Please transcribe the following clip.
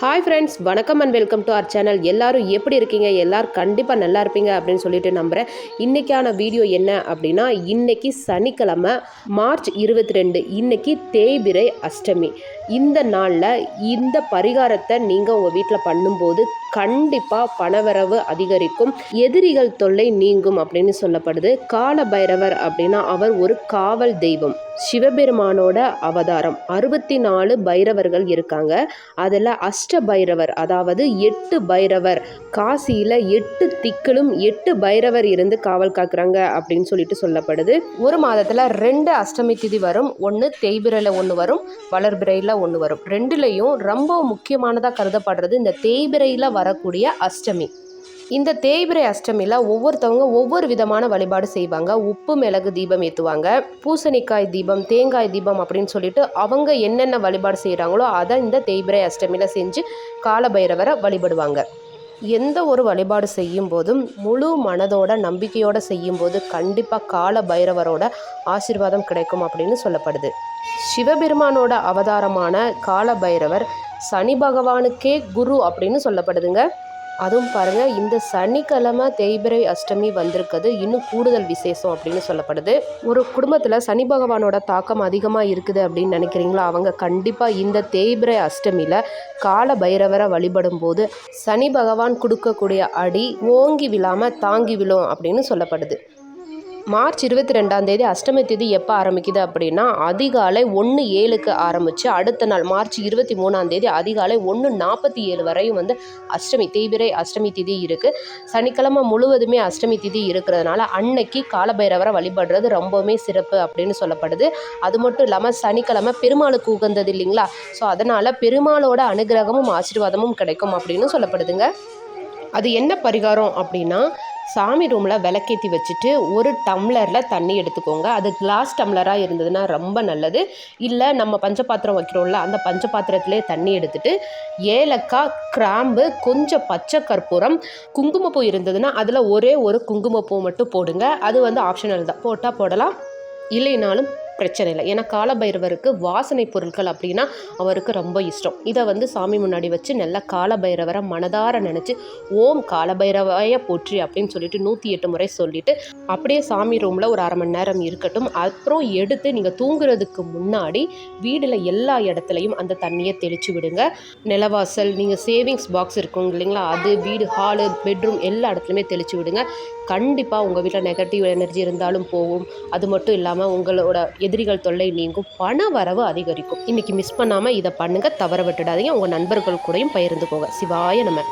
Hi friends வணக்கம் and welcome to our channel எல்லோரும் எப்படி இருக்கீங்க? எல்லோரும் கண்டிப்பாக நல்லா இருப்பீங்க அப்படின்னு சொல்லிட்டு நம்புகிறேன் இன்றைக்கான வீடியோ என்ன அப்படின்னா இன்றைக்கி சனிக்கிழமை மார்ச் இருபத்தி ரெண்டு இன்றைக்கி தேய்பிரை அஷ்டமி. இந்த நாளில் இந்த பரிகாரத்தை நீங்கள் உங்கள் வீட்டில் பண்ணும்போது கண்டிப்பாக பணவரவு அதிகரிக்கும். எதிரிகள் தொல்லை நீங்கும் அப்படின்னு சொல்லப்படுது. கால பைரவர் அப்படின்னா அவர் ஒரு காவல் தெய்வம். சிவபெருமானோட அவதாரம். அறுபத்தி நாலு பைரவர்கள் இருக்காங்க. அதில் அஷ்ட பைரவர் அதாவது எட்டு பைரவர் காசியில் எட்டு திக்கிலும் எட்டு பைரவர் இருந்து காவல் காக்குறாங்க அப்படின்னு சொல்லிட்டு சொல்லப்படுது. ஒரு மாதத்தில் ரெண்டு அஷ்டமி திதி வரும். ஒன்று தேய்பிரையில் ஒன்று வரும். வளர்பிரையில் ஒன்று வரும். ரெண்டுலேயும் ரொம்ப முக்கியமானதாக கருதப்படுறது இந்த தேய்பிரையில் வரக்கூடிய அஷ்டமி. இந்த தேய்பிரை அஷ்டமியில் ஒவ்வொருத்தவங்க ஒவ்வொரு விதமான வழிபாடு செய்வாங்க. உப்பு மிளகு தீபம் ஏற்றுவாங்க பூசணிக்காய் தீபம் தேங்காய் தீபம் அப்படின்னு சொல்லிட்டு அவங்க என்னென்ன வழிபாடு செய்கிறாங்களோ அதை இந்த தேய்பிரை அஷ்டமியில் செஞ்சு காலபைரவரை வழிபடுவாங்க. எந்த ஒரு வழிபாடு செய்யும் போதும் முழு மனதோட நம்பிக்கையோடு செய்யும்போது கண்டிப்பாக கால பைரவரோட ஆசிர்வாதம் கிடைக்கும் அப்படின்னு சொல்லப்படுது. சிவபெருமானோட அவதாரமான கால பைரவர் சனி பகவானுக்கே குரு அப்படின்னு சொல்லப்படுதுங்க. அதுவும் பாருங்கள் இந்த சனிக்கிழமை தேய்பிரை அஷ்டமி வந்திருக்குது இன்னும் கூடுதல் விசேஷம் அப்படின்னு சொல்லப்படுது. ஒரு குடும்பத்தில் சனி பகவானோட தாக்கம் அதிகமாக இருக்குது அப்படின்னு நினைக்கிறீங்களா? அவங்க கண்டிப்பாக இந்த தேய்பிரை அஷ்டமியில் கால பைரவரை வழிபடும் போது சனி பகவான் கொடுக்கக்கூடிய அடி ஓங்கி விழாமல் தாங்கி விழும் அப்படின்னு சொல்லப்படுது. மார்ச் இருபத்தி ரெண்டாம் தேதி அஷ்டமி தேதி எப்போ ஆரம்பிக்குது அப்படின்னா அதிகாலை ஒன்று ஏழுக்கு ஆரம்பித்து அடுத்த நாள் மார்ச் இருபத்தி மூணாம் தேதி அதிகாலை ஒன்று நாற்பத்தி ஏழு வரையும் வந்து அஷ்டமி தீவிரை அஷ்டமி திதி இருக்குது சனிக்கிழமை முழுவதுமே அஷ்டமி திதி இருக்கிறதுனால அன்னைக்கு காலபைரவரை வழிபடுறது ரொம்பவுமே சிறப்பு அப்படின்னு சொல்லப்படுது. அது மட்டும் இல்லாமல் சனிக்கிழமை பெருமாளுக்கு உகந்தது இல்லைங்களா? ஸோ அதனால் பெருமாளோட அனுகிரகமும் ஆசீர்வாதமும் கிடைக்கும் அப்படின்னு சொல்லப்படுதுங்க. அது என்ன பரிகாரம் அப்படின்னா சாமி ரூமில் விளக்கேற்றி வச்சுட்டு ஒரு டம்ளரில் தண்ணி எடுத்துக்கோங்க. அது கிளாஸ் டம்ளராக இருந்ததுன்னா ரொம்ப நல்லது. இல்லை நம்ம பஞ்சபாத்திரம் வைக்கிறோம்ல அந்த பஞ்சபாத்திரத்திலே தண்ணி எடுத்துட்டு ஏலக்காய் கிராம்பு கொஞ்சம் பச்சை கற்பூரம் குங்குமப்பூ இருந்ததுன்னா அதில் ஒரே ஒரு குங்குமப்பூ மட்டும் போடுங்க. அது வந்து ஆப்ஷனல் தான். போட்டால் போடலாம். இல்லைனாலும் பிரச்சனை இல்லை. ஏன்னா காலபைரவருக்கு வாசனை பொருட்கள் அப்படின்னா அவருக்கு ரொம்ப இஷ்டம். இதை வந்து சாமி முன்னாடி வச்சு நல்லா காலபைரவரை மனதார நினச்சி ஓம் காலபைரவாய போற்றி அப்படின்னு சொல்லிட்டு நூற்றி எட்டு முறை சொல்லிட்டு அப்படியே சாமி ரூமில் ஒரு அரை மணி நேரம் இருக்கட்டும். அப்புறம் எடுத்து நீங்கள் தூங்குறதுக்கு முன்னாடி வீடில் எல்லா இடத்துலையும் அந்த தண்ணியை தெளித்து விடுங்க. நிலவாசல் நீங்கள் சேவிங்ஸ் பாக்ஸ் இருக்கும் இல்லைங்களா? அது வீடு ஹாலு பெட்ரூம் எல்லா இடத்துலையுமே தெளித்து விடுங்க. கண்டிப்பாக உங்கள் வீட்டில் நெகட்டிவ் எனர்ஜி இருந்தாலும் போகும். அது மட்டும் இல்லாமல் உங்களோட எதிரிகள் தொல்லை நீங்கும். பண வரவு அதிகரிக்கும். இன்றைக்கி மிஸ் பண்ணாமல் இதை பண்ணுங்கள் தவற விட்டுடாதீங்க. உங்கள் நண்பர்கள் கூடயும் பகிர்ந்துக்கோங்க. சிவாய நம்ம